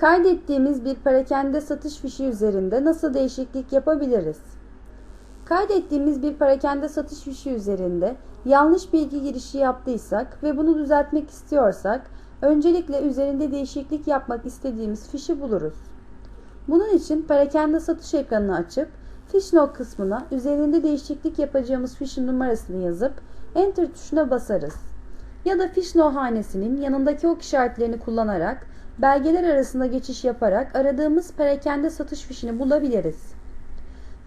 Kaydettiğimiz bir perakende satış fişi üzerinde nasıl değişiklik yapabiliriz? Kaydettiğimiz bir perakende satış fişi üzerinde yanlış bilgi girişi yaptıysak ve bunu düzeltmek istiyorsak öncelikle üzerinde değişiklik yapmak istediğimiz fişi buluruz. Bunun için perakende satış ekranını açıp fiş log kısmına üzerinde değişiklik yapacağımız fişin numarasını yazıp enter tuşuna basarız. Ya da fiş no hanesinin yanındaki ok işaretlerini kullanarak belgeler arasında geçiş yaparak aradığımız perakende satış fişini bulabiliriz.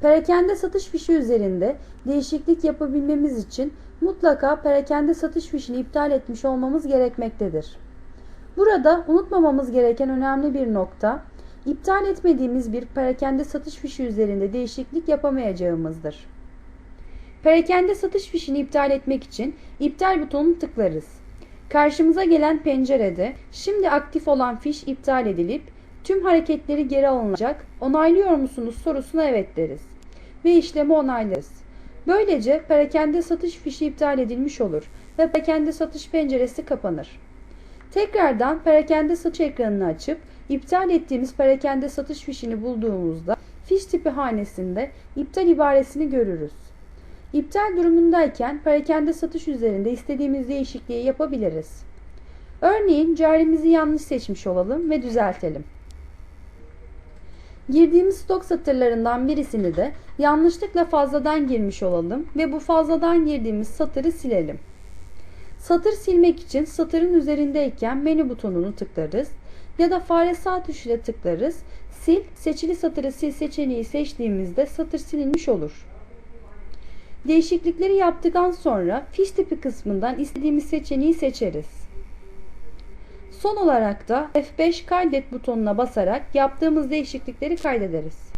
Perakende satış fişi üzerinde değişiklik yapabilmemiz için mutlaka perakende satış fişini iptal etmiş olmamız gerekmektedir. Burada unutmamamız gereken önemli bir nokta, iptal etmediğimiz bir perakende satış fişi üzerinde değişiklik yapamayacağımızdır. Perakende satış fişini iptal etmek için iptal butonunu tıklarız. Karşımıza gelen pencerede şimdi aktif olan fiş iptal edilip tüm hareketleri geri alınacak onaylıyor musunuz sorusuna evet deriz ve işlemi onaylarız. Böylece perakende satış fişi iptal edilmiş olur ve perakende satış penceresi kapanır. Tekrardan perakende satış ekranını açıp iptal ettiğimiz perakende satış fişini bulduğumuzda fiş tipi hanesinde iptal ibaresini görürüz. İptal durumundayken perakende satış üzerinde istediğimiz değişikliği yapabiliriz. Örneğin carimizi yanlış seçmiş olalım ve düzeltelim. Girdiğimiz stok satırlarından birisini de yanlışlıkla fazladan girmiş olalım ve bu fazladan girdiğimiz satırı silelim. Satır silmek için satırın üzerindeyken menü butonunu tıklarız ya da fare sağ tuşuyla tıklarız. Sil, seçili satırı sil seçeneği seçtiğimizde satır silinmiş olur. Değişiklikleri yaptıktan sonra fiş tipi kısmından istediğimiz seçeneği seçeriz. Son olarak da F5 kaydet butonuna basarak yaptığımız değişiklikleri kaydederiz.